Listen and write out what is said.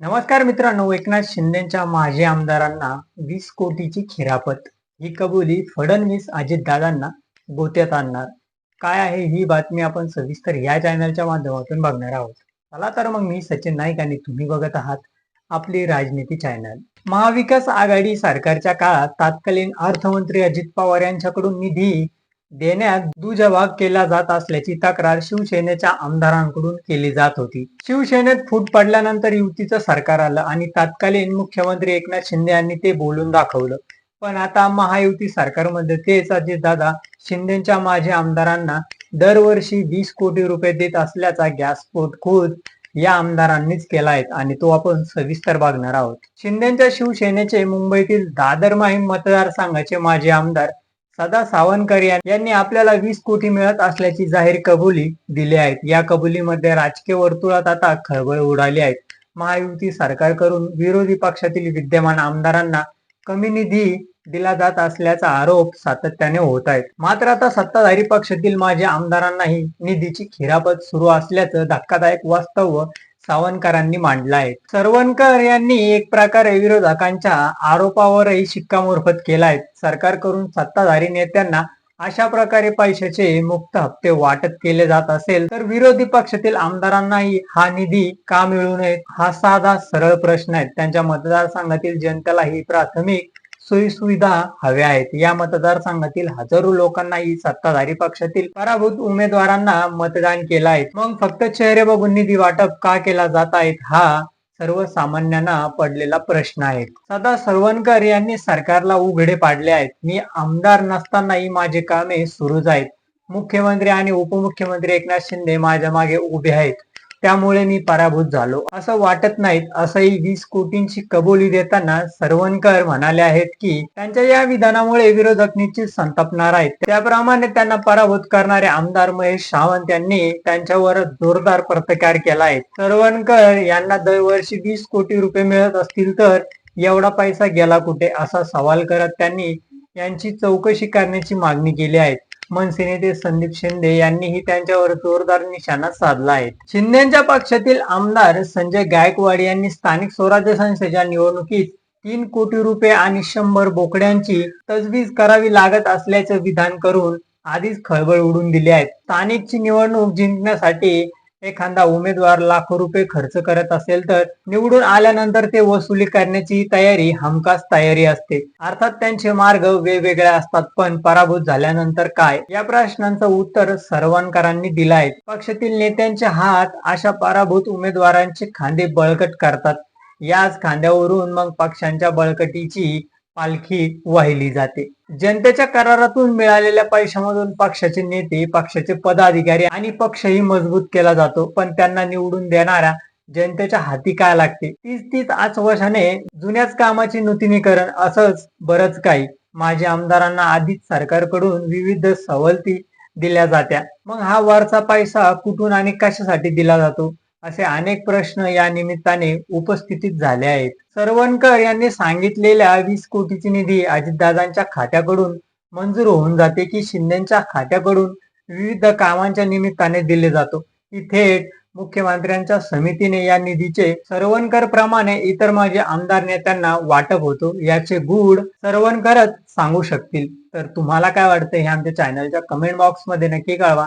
नमस्कार मित्रांनो एकनाथ शिंदेच्या माजी आमदारांना वीस कोटीची खिरापत. ही कबुली फडणवीस अजितदादांना गोत्यात आणणार. काय आहे ही बातमी आपण सविस्तर या चॅनलच्या माध्यमातून बघणार आहोत. चला तर मग मी सचिन नाईक आणि तुम्ही बघत आहात आपली राजनीती चॅनल महाविकास आघाडी सरकारच्या काळात तत्कालीन अर्थमंत्री अजित पवार यांच्याकडून निधी देण्यात दुजभाग केला जात असल्याची तक्रार शिवसेनेच्या आमदारांकडून केली जात होती. शिवसेनेत फूट पडल्यानंतर युतीचं सरकार आलं आणि तत्कालीन मुख्यमंत्री एकनाथ शिंदे यांनी ते बोलून दाखवलं. पण आता महायुती सरकारमध्ये तेच अजितदादा शिंदेच्या माजी आमदारांना दरवर्षी वीस कोटी रुपये देत असल्याचा गॅसस्फोट खुद या आमदारांनीच केला आहे आणि तो आपण सविस्तर बघणार आहोत. शिंदेच्या शिवसेनेचे मुंबईतील दादर माहीम मतदारसंघाचे माजी आमदार सदा सावनकर यांनी आपल्याला वीस कोटी मिळत असल्याची जाहीर कबुली दिली आहेत. या कबुलीमध्ये राजकीय वर्तुळात आता खळबळ उडाली आहे. महायुती सरकारकडून विरोधी पक्षातील विद्यमान आमदारांना कमी निधी दिला जात असल्याचा आरोप सातत्याने होत आहेत. मात्र आता सत्ताधारी पक्षातील माजी आमदारांनाही निधीची खिरापत सुरू असल्याचं धक्कादायक वास्तव सावंतकरांनी मांडला आहे. सरवणकर यांनी एक प्रकारे विरोधकांच्या आरोपावरही शिक्कामोर्फत केला आहे. सरकारकडून सत्ताधारी नेत्यांना अशा प्रकारे पैशाचे मुक्त हप्ते वाटप केले जात असेल तर विरोधी पक्षातील आमदारांनाही हा निधी का मिळू नये? हा साधा सरळ प्रश्न आहे. त्यांच्या मतदारसंघातील जनतेला ही प्राथमिक सोयीसुविधा हव्या आहेत. या मतदारसंघातील हजारो लोकांनाही सत्ताधारी पक्षातील पराभूत उमेदवारांना मतदान केलं आहे. मग फक्त चेहरे बघून निधी वाटप का केला जात आहेत हा सर्वसामान्यांना पडलेला प्रश्न आहे. सदा सरवणकर यांनी सरकारला उघडे पाडले आहेत. मी आमदार नसतानाही माझे कामे सुरूच आहेत. मुख्यमंत्री आणि उपमुख्यमंत्री एकनाथ शिंदे माझ्या मागे उभे आहेत. त्यामुळे मी पराभूत झालो. असं वाटत नाहीत असंही वीस कोटींची कबुली देताना सरवणकर म्हणाले आहेत की त्यांच्या या विधानामुळे विरोधक निश्चित संतापणार आहेत. त्याप्रमाणे त्यांना पराभूत करणारे आमदार महेश सावंत यांनी त्यांच्यावर जोरदार प्रतिकार केला आहे. सरवणकर यांना दरवर्षी वीस कोटी रुपये मिळत असतील तर एवढा पैसा गेला कुठे? असा सवाल करत त्यांनी यांची चौकशी करण्याची मागणी केली आहे. मनसे नेते संदीप शिंदे यांनीही त्यांच्यावर जोरदार निशाणा साधला आहे. शिंदेच्या पक्षातील आमदार संजय गायकवाड यांनी स्थानिक स्वराज्य संस्थेच्या निवडणुकीत तीन कोटी रुपये आणि शंभर बोकड्यांची तजवीज करावी लागत असल्याचं विधान करून आधीच खळबळ उडून दिली आहे. स्थानिकची निवडणूक जिंकण्यासाठी एखादा उमेदवार लाखो रुपये खर्च करत असेल तर निवडून आल्यानंतर ते वसुली करण्याची तयारी हमखास तयारी असते. अर्थात त्यांचे मार्ग वेगवेगळे असतात पण पराभूत झाल्यानंतर काय? या प्रश्नांचं उत्तर सर्वांकरांनी दिलं आहे पक्षातील नेत्यांचे हात अशा पराभूत उमेदवारांचे खांदे बळकट करतात. याच खांद्यावरून मग पक्षांच्या बळकटीची पालखी वाहिली जाते. जनतेच्या करारातून मिळालेल्या पैशामधून पक्षाचे नेते पक्षाचे पदाधिकारी आणि पक्षही मजबूत केला जातो. पण त्यांना निवडून देणाऱ्या जनतेच्या हाती काय लागते? तीच तीच आज वर्षाने जुन्याच कामाचे नूतनीकरण असंच बरंच काही. माझ्या आमदारांना आधीच सरकारकडून विविध सवलती दिल्या जात्या. मग हा वरचा पैसा कुठून आणि कशासाठी दिला जातो? असे अनेक प्रश्न या निमित्ताने उपस्थितीत झाले आहेत. सरवणकर यांनी सांगितलेल्या वीस कोटीची निधी अजितदादांच्या खात्याकडून मंजूर होऊन जाते की शिंदेच्या खात्याकडून विविध कामांच्या निमित्ताने दिले जातो. की थेट मुख्यमंत्र्यांच्या समितीने या निधीचे सरवणकर प्रमाणे इतर माझे आमदार नेत्यांना वाटप होतो याचे गुड सरवणकरच सांगू शकतील. तर तुम्हाला काय वाटतं हे आमच्या चॅनलच्या कमेंट बॉक्समध्ये नक्की कळवा.